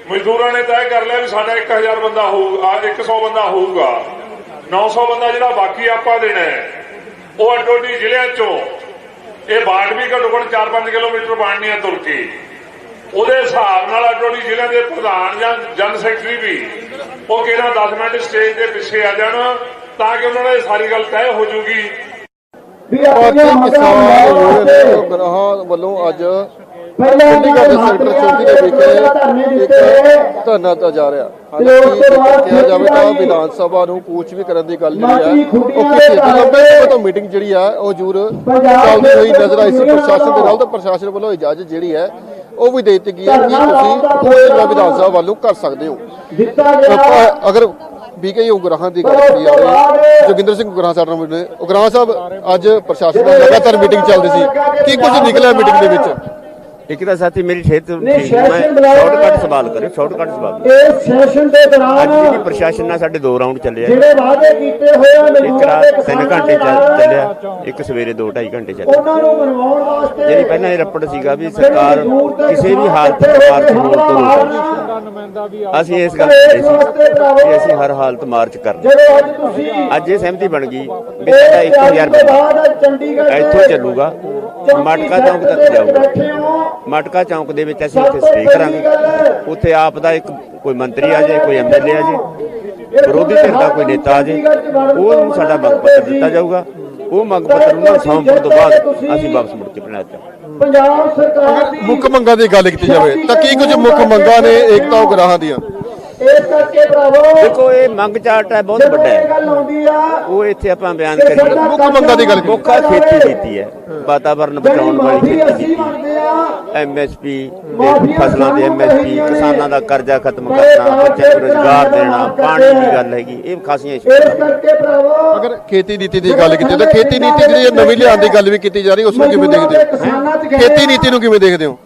ਮਜ਼ਦੂਰਾਂ ਨੇ ਤੈਅ ਕਰ ਲਿਆ ਵੀ ਸਾਡਾ 1000 ਬੰਦਾ ਹੋਊਗਾ 100 ਬੰਦਾ ਹੋਊਗਾ। 900 ਬੰਦਾ ਜਿਹੜਾ ਬਾਕੀ ਆਪਾਂ ਦੇਣਾ ਹੈ, ਉਹ ਅੱਡੋਡੀ ਜ਼ਿਲ੍ਹਿਆਂ ਚੋਂ। ਇਹ ਬਾੜ ਵੀ ਘੱਟੋ ਘੱਟ 4-5 ਕਿਲੋਮੀਟਰ ਬਣਨੀ ਹੈ ਤੁਰ ਕੇ। ਉਹਦੇ ਹਿਸਾਬ ਨਾਲ ਅੱਡੋਡੀ ਜ਼ਿਲ੍ਹਿਆਂ ਦੇ ਪ੍ਰਧਾਨ ਜਾਂ ਜਨ ਸੈਕਟਰੀ ਵੀ ਉਹ ਕਿਹੜਾ 10 ਮਿੰਟ ਸਟੇਜ ਦੇ ਪਿੱਛੇ ਆ ਜਾਣ, ਤਾਂ ਕਿ ਉਹਨਾਂ ਨਾਲ ਸਾਰੀ ਗੱਲ ਤੈਅ ਹੋ ਜੂਗੀ ਭਾਰਤੀ ਕਿਸਾਨ ਯੂਨੀਅਨ ਗ੍ਰਾਹਾਂ ਵੱਲੋਂ ਅੱਜ ਚੰਡੀਗੜ੍ਹ ਦੇ ਸੈਕਟਰ 34 ਦੇ ਵਿਖੇ ਇੱਕ ਧਰਨਾ ਦਿੱਤਾ ਜਾ ਰਿਹਾ। ਹਾਲਾਂਕਿ ਜੇਕਰ ਕਿਹਾ ਜਾਵੇ ਤਾਂ ਵਿਧਾਨ ਸਭਾ ਨੂੰ ਕੂਚ ਵੀ ਕਰਨ ਦੀ ਗੱਲ ਜਿਹੜੀ ਹੈ ਉਹ ਕਿਸੇ ਲੰਬੇ ਸਮੇਂ ਤੋਂ ਮੀਟਿੰਗ ਜਿਹੜੀ ਹੈ ਉਹ ਜ਼ਰੂਰ ਚੱਲਦੀ ਹੋਈ ਨਜ਼ਰ ਆਈ ਸੀ ਪ੍ਰਸ਼ਾਸਨ ਦੇ ਨਾਲ ਤਾਂ ਪ੍ਰਸ਼ਾਸਨ ਵੱਲੋਂ ਇਜਾਜ਼ਤ ਜਿਹੜੀ ਹੈ ਉਹ ਵੀ ਦੇ ਦਿੱਤੀ ਗਈ ਹੈ ਕਿ ਤੁਸੀਂ ਕੋਈ ਵਿਧਾਨ ਸਭਾ ਵੱਲੋਂ ਕਰ ਸਕਦੇ ਹੋ। ਅਗਰ ਬੀਕੇ ਉਗਰਾਹਾਂ ਦੀ ਗੱਲ ਕਰੀ ਜਾਵੇ। ਜੋਗਿੰਦਰ ਸਿੰਘ ਉਗਰਾਹਾਂ ਸਾਡੇ ਨਾਲ ਉਗਰਾਹਾਂ ਸਾਹਿਬ, ਅੱਜ ਪ੍ਰਸ਼ਾਸਨ ਨਾਲ ਲਗਾਤਾਰ ਮੀਟਿੰਗ ਚੱਲਦੀ ਸੀ। ਕੀ ਕੁਝ ਨਿਕਲਿਆ ਮੀਟਿੰਗ ਦੇ ਵਿੱਚ? ਇੱਕ ਤਾਂ ਸਾਥੀ ਮੇਰੀ ਮੈਂ ਸ਼ਾਰਟਕਟ ਸਵਾਲ ਕਰੇ ਸ਼ਾਰਟਕਟ ਸਵਾਲ ਇਸ ਸੈਸ਼ਨ ਦੇ ਅੱਜ ਦੌਰਾਨ ਜਿਹੜੀ ਪ੍ਰਸ਼ਾਸਨ ਨਾਲ ਸਾਡੇ ਦੋ ਰਾਉਂਡ ਚੱਲੇ ਆ। ਜਿਹੜੇ ਵਾਅਦੇ ਕੀਤੇ ਹੋਏ ਆ ਇੱਕ ਮਜ਼ਦੂਰਾਂ ਦੇ 3 ਘੰਟੇ ਚੱਲ- ਚੱਲਿਆ। ਇੱਕ ਸਵੇਰੇ 2 2.5 ਘੰਟੇ ਚੱਲਿਆ ਉਹਨਾਂ ਨੂੰ ਮਨਵਾਉਣ ਵਾਸਤੇ ਜਿਹੜੀ ਪਹਿਲਾਂ ਇਹ ਰੱਪੜ ਸੀਗਾ ਵੀ ਸਰਕਾਰ ਕਿਸੇ ਵੀ ਹਾਲਤ ਮਾਰਚ ਹੋਣ ਤੋਂ ਅਸੀਂ ਇਸ ਗੱਲ ਤੇ ਸੀ ਕਿ ਅਸੀਂ ਹਰ ਹਾਲਤ ਮਾਰਚ ਕਰਨਾ। ਜਦੋਂ ਅੱਜ ਤੁਸੀਂ ਅੱਜ ਇਹ ਸਹਿਮਤੀ ਬਣ ਗਈ ਵੀ ਸਾਡਾ 1000 ਬੰਦਾ ਬਾਅਦ ਚੰਡੀਗੜ੍ਹ ਇੱਥੋਂ ਚੱਲੂਗਾ। ਮਟਕਾ ਚੌਂਕ ਤੱਕ ਜਾਊਗਾ ਮਟਕਾ ਚੌਂਕ ਦੇ ਵਿੱਚ ਅਸੀਂ ਉੱਥੇ ਸਟੇ ਕਰਾਂਗੇ ਉੱਥੇ ਆਪ ਦਾ ਇੱਕ ਕੋਈ ਮੰਤਰੀ ਆ ਜਾਏ ਕੋਈ ਐਮਐਲਏ ਆ ਜਾਏ ਵਿਰੋਧੀ ਧਿਰ ਦਾ ਕੋਈ ਨੇਤਾ ਆ ਜਾਏ ਉਹਨੂੰ ਸਾਡਾ ਮੰਗ ਪੱਤਰ ਦਿੱਤਾ ਜਾਊਗਾ। ਉਹ ਮੰਗ ਪੱਤਰ ਉਹਨਾਂ ਨੂੰ ਸੌਂਪਣ ਤੋਂ ਬਾਅਦ ਅਸੀਂ ਵਾਪਸ ਮੁੜ ਕੇ ਪਿੰਡਾਂ ਚ ਪੰਜਾਬ ਸਰਕਾਰ ਦੀ ਮੁੱਖ ਮੰਗਾਂ ਦੀ ਗੱਲ ਕੀਤੀ ਜਾਵੇ ਤਾਂ ਕੀ ਕੁਝ ਮੁੱਖ ਮੰਗਾਂ ਨੇ ਏਕਤਾ ਉਗਰਾਹਾਂ ਦੀਆਂ? ਇਸ ਕਰਕੇ ਭਰਾਵੋ ਦੇਖੋ ਇਹ ਮੰਗ ਚਾਰਟ ਹੈ ਬਹੁਤ ਵੱਡਾ ਹੈ। ਗੱਲ ਆਉਂਦੀ ਆ ਉਹ ਇੱਥੇ ਆਪਾਂ ਬਿਆਨ ਕਰੀਏ। ਮੁੱਖ ਮੰਗਾਂ ਦੀ ਗੱਲ ਮੁੱਖ ਖੇਤੀ ਨੀਤੀ ਹੈ ਵਾਤਾਵਰਨ ਬਚਾਉਣ ਵਾਲੀ ਖੇਤੀ ਨੀਤੀ ਐਮਐਸਪੀ ਫਸਲਾਂ ਦੇ ਐਮਐਸਪੀ ਕਿਸਾਨਾਂ ਦਾ ਕਰਜ਼ਾ ਖਤਮ ਕਰਨਾ ਬੱਚਿਆਂ ਨੂੰ ਰੋਜ਼ਗਾਰ ਦੇਣਾ ਪਾਣੀ ਦੀ ਗੱਲ ਹੈਗੀ ਇਹ ਖਾਸੀਆਂ ਇਸ਼ੂ ਇਸ ਕਰਕੇ ਭਰਾਵੋ ਅਗਰ ਖੇਤੀ ਨੀਤੀ ਦੀ ਗੱਲ ਕੀਤੀ ਤਾਂ ਖੇਤੀ ਨੀਤੀ ਜਿਹੜੀ ਨਵੀਂ ਲਿਆਉਣ ਦੀ ਗੱਲ ਵੀ ਕੀਤੀ ਜਾ ਰਹੀ ਉਸ ਨੂੰ ਕਿਵੇਂ ਦੇਖਦੇ ਹੋ? ਖੇਤੀ ਨੀਤੀ ਨੂੰ ਕਿਵੇਂ ਦੇਖਦੇ ਹੋ?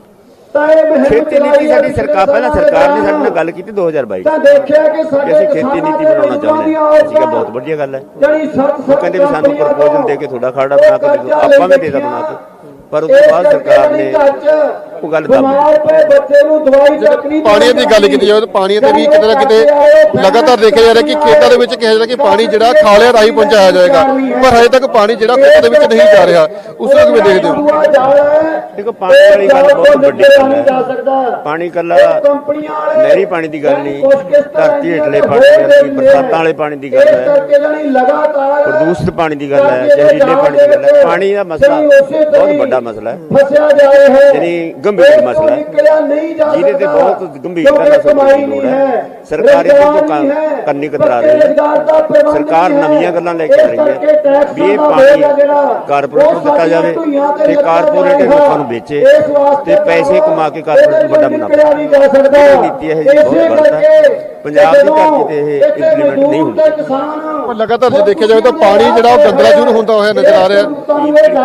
ਖੇਤੀ ਨੀਤੀ ਸਾਡੀ ਸਰਕਾਰ ਪਹਿਲਾਂ ਸਰਕਾਰ ਨੇ ਸਾਡੇ ਨਾਲ ਗੱਲ ਕੀਤੀ 2022 ਤਾਂ ਦੇਖਿਆ ਕਿ ਸਾਡੇ ਅਸੀਂ ਖੇਤੀ ਨੀਤੀ ਬਣਾਉਣਾ ਚਾਹੁੰਦੇ ਹਾਂ। ਕਿਹਾ ਬਹੁਤ ਵਧੀਆ ਗੱਲ ਹੈ। ਉਹ ਕਹਿੰਦੇ ਵੀ ਸਾਨੂੰ ਪ੍ਰਪੋਜ਼ਲ ਦੇ ਕੇ ਤੁਹਾਡਾ ਖਾੜਾ ਬਣਾ ਕੇ ਆਪਾਂ ਵੀ ਦੇ ਦਾਂ ਬਣਾ ਕੇ। ਪਰ ਉਸ ਤੋਂ ਬਾਅਦ ਸਰਕਾਰ ਨੇ ਉਹ ਗੱਲ ਦੱਬ ਬਿਮਾਰ ਪਏ ਬੱਚੇ ਨੂੰ ਦਵਾਈ ਤੱਕ ਨਹੀਂ ਪਾਣੀ ਦੀ ਗੱਲ ਕੀਤੀ ਜਾਵੇ ਤਾਂ ਪਾਣੀ ਤੇ ਵੀ ਕਿਤੇ ਨਾ ਕਿਤੇ ਲਗਾਤਾਰ ਦੇਖਿਆ ਜਾ ਰਿਹਾ ਕਿ ਖੇਤਾਂ ਦੇ ਵਿੱਚ ਕਿਹਾ ਜਾ ਰਿਹਾ ਕਿ ਪਾਣੀ ਜਿਹੜਾ ਖਾਲਿਆਂ ਰਾਹੀਂ ਪਹੁੰਚਾਇਆ ਜਾਏਗਾ। ਪਰ ਹਜੇ ਤੱਕ ਪਾਣੀ ਜਿਹੜਾ ਖੇਤਾਂ ਦੇ ਵਿੱਚ ਨਹੀਂ ਜਾ ਰਿਹਾ। ਉਸ ਨੂੰ ਕਿਵੇਂ ਦੇਖਦੇ ਹੋ। ਦੇਖੋ ਪਾਣੀ ਵਾਲੀ ਗੱਲ ਬਹੁਤ ਵੱਡੀ ਜਾ ਹੈ। ਸਕਦਾ। ਪਾਣੀ ਕੱਲਾ ਕੰਪਨੀਆਂ ਵਾਲੇ ਨਹਿਰੀ ਪਾਣੀ ਦੀ ਗੱਲ ਨਹੀਂ। ਧਰਤੀ ਹੇਠਲੇ ਪਾਣੀ ਦੀ ਬਰਸਾਤਾਂ ਵਾਲੇ ਪਾਣੀ ਦੀ ਗੱਲ ਹੈ। ਪ੍ਰਦੂਸ਼ਿਤ ਪਾਣੀ ਦੀ ਗੱਲ ਹੈ ਜ਼ਹਿਰੀਲੇ ਪਾਣੀ ਦੀ ਗੱਲ ਹੈ। ਪਾਣੀ ਦਾ ਮਸਲਾ ਬਹੁਤ ਵੱਡਾ ਮਸਲਾ ਹੈ। ਫਸਿਆ ਜਾਏ ਹੈ। ਯਾਨੀ ਗੰਭੀਰ ਮਸਲਾ ਜਿਹਦੇ ਤੇ। ਬਹੁਤ ਗੰਭੀਰਤਾ ਨਾਲ ਸੋਚਣ ਦੀ ਲੋੜ ਹੈ। ਸਰਕਾਰ ਇਹਦੇ ਤੋਂ। ਕੰਨੀ ਕਤਰਾ ਰਹੀ ਹੈ। ਸਰਕਾਰ। ਨਵੀਆਂ ਗੱਲਾਂ ਲੈ ਕੇ ਆ ਰਹੀ ਹੈ। ਵੀ ਇਹ ਪਾਣੀ ਕਾਰਪੋਰੇਟ ਨੂੰ ਦਿੱਤਾ ਜਾਵੇ ਤੇ ਕਾਰਪੋਰੇਟ ਜਾਏਗਾ। ਲੋਕਾਂ ਨੂੰ ਵੇਚੇ ਤੇ ਪੈਸੇ ਕਮਾ ਕੇ ਕਾਰਪੋਰੇਟ ਨੂੰ ਵੱਡਾ ਬਣਾਵੇ ਇਹ ਨੀਤੀ ਇਹ ਜੀ ਬਹੁਤ ਗਲਤ ਹੈ। ਪੰਜਾਬ ਦੀ ਧਰਤੀ ਤੇ ਇਹ implement ਨਹੀਂ ਹੁੰਦੀ। ਲਗਾਤਾਰ ਜੇ ਦੇਖਿਆ ਜਾਵੇ ਤਾਂ ਪਾਣੀ ਜਿਹੜਾ ਉਹ ਗੰਦਲਾ ਸ਼ੁਰੂ ਹੁੰਦਾ ਹੋਇਆ ਨਜ਼ਰ ਆ ਰਿਹਾ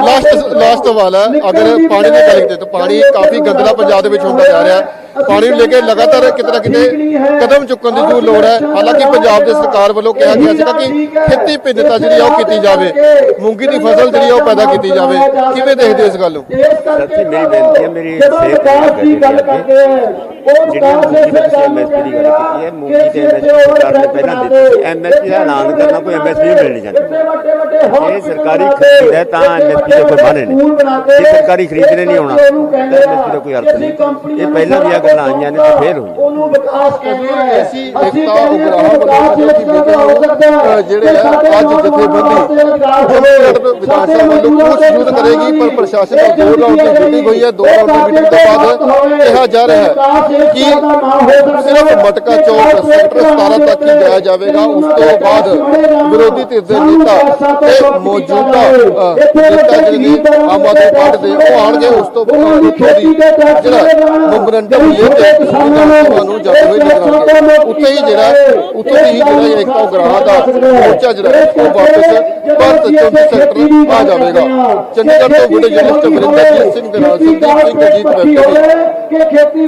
ਲਾਸਟ ਲਾਸਟ ਸਵਾਲ ਹੈ ਅਗਰ ਪਾਣੀ ਦੀ ਗੱਲ ਕੀਤੀ ਤਾਂ ਪਾਣੀ ਕਾਫੀ ਗੰਦਲਾ ਪੰਜਾਬ ਦੇ ਵਿੱਚ ਹੁੰਦਾ ਜਾ ਰਿਹਾ ਪਾਣੀ ਨੂੰ ਲੈ ਕੇ ਲਗਾਤਾਰ ਕਿਤੇ ਨਾ ਕਿਤੇ ਕਦਮ ਚੁੱਕਣ ਦੀ ਜ਼ਰੂਰ ਲੋੜ ਹੈ। ਹਾਲਾਂਕਿ ਪੰਜਾਬ ਦੇ ਸਰਕਾਰ ਵੱਲੋਂ ਕਿਹਾ ਗਿਆ ਸੀਗਾ ਕਿ ਖੇਤੀ ਭਿੰਨਤਾ ਜਿਹੜੀ ਆ ਉਹ ਕੀਤੀ ਜਾਵੇ। ਮੂੰਗੀ ਦੀ ਫਸਲ ਜਿਹੜੀ ਆ ਉਹ ਪੈਦਾ ਕੀਤੀ ਜਾਵੇ। ਕਿਵੇਂ ਦੇਖਦੇ ਹੋ ਇਸ ਗੱਲ ਨੂੰ? ਸਾਥੀ ਮੇਰੀ ਬੇਨਤੀ ਹੈ ਮੇਰੀ ਸਿਹਤ ਦੀ ਗੱਲ ਕਰਦੇ ਆ ਸਰਕਾਰ ਨੇ ਪਹਿਲਾਂ ਦਿੱਤੀ ਸੀ। ਐਮਐਸਪੀ ਦਾ ਐਲਾਨ ਕਰਨਾ ਕੋਈ ਸਰਕਾਰੀ ਖਰੀਦ ਹੈ ਤਾਂ ਐਮਐਸਪੀ ਦੇ ਕੋਈ ਬਾਨੇ ਨਹੀਂ ਜੇ ਸਰਕਾਰੀ ਖਰੀਦਣੇ ਨਹੀਂ ਆਉਣਾ। ਤਾਂ ਐਮਐਸਪੀ ਦਾ ਕੋਈ ਅਰਥ ਨਹੀਂ। ਇਹ ਪਹਿਲਾਂ ਵੀ ਇਹ ਆਈਆਂ ਨੇ ਤੇ ਫੇਰ ਹੋਈਆਂ ਉਹਨੂੰ ਵਿਕਾਸ ਕਹਿੰਦੇ ਆ ਅਸੀਂ ਏਕਤਾ ਉਗਰਾਹਾਂ ਅਹ ਜਿਹੜੇ ਅੱਜ ਜਥੇਬੰਦੀ ਜਮਹੂਰੀਅਤ ਵਿਧਾਨ ਸਭਾ ਵੱਲੋਂ ਪੁੱਛ ਜੂਤ ਕਰੇਗੀ ਪਰ ਪ੍ਰਸ਼ਾਸਨ ਨੂੰ ਦੋ ਰਾਉਂਡ ਦੀ ਮੀਟਿੰਗ ਹੋਈ ਹੈ ਦੋ ਰਾਉਂਡ ਦੀ ਮੀਟਿੰਗ ਤੋਂ ਬਾਅਦ ਕਿਹਾ ਜਾ ਰਿਹਾ ਹੈ ਕਿ ਸਿਰਫ ਮਟਕਾ ਚੌਕ ਸੈਕਟਰ 17 ਤੱਕ ਹੀ ਜਾਇਆ ਜਾਵੇਗਾ। ਉਸ ਤੋਂ ਬਾਅਦ ਵਿਰੋਧੀ ਧਿਰ ਦੇ ਨੇਤਾ ਤੇ ਮੌਜੂਦਾ ਨੇਤਾ ਜਿਹੜੇ ਆਮ ਆਦਮੀ ਪਾਰਟੀ ਦੇ ਉਹ ਆਣਗੇ ਉਸ ਤੋਂ ਬਾਅਦ ਦੀ ਜਿਹੜਾ ਮੈਮੋਰੰਡਮ ਲੈ ਕੇ ਵਿਧਾਨ ਸਭਾ ਨੂੰ ਜਾਂਦੇ ਹੀ ਜਿਹੜਾ ਦੀ ਹੀ ਜਿਹੜਾ ਇਹ ਏਕਤਾ ਉਗਰਾਹਾਂ ਦਾ ਮੋਰਚਾ ਜਿਹੜਾ ਹੈ, ਉਹ ਵਾਪਸ ਭਾਰਤ ਸੈਕਟਰ ਆ ਜਾਵੇਗਾ। ਚੰਡੀਗੜ੍ਹ ਤੋਂ ਵੀਡੀਓ ਜਰਨਲਿਸਟ ਵਰਿੰਦਰਜੀਤ ਸਿੰਘ ਦੇ ਨਾਲ ਸਿੰਘ ਜੀਤ ਕਿ ਖੇਤੀ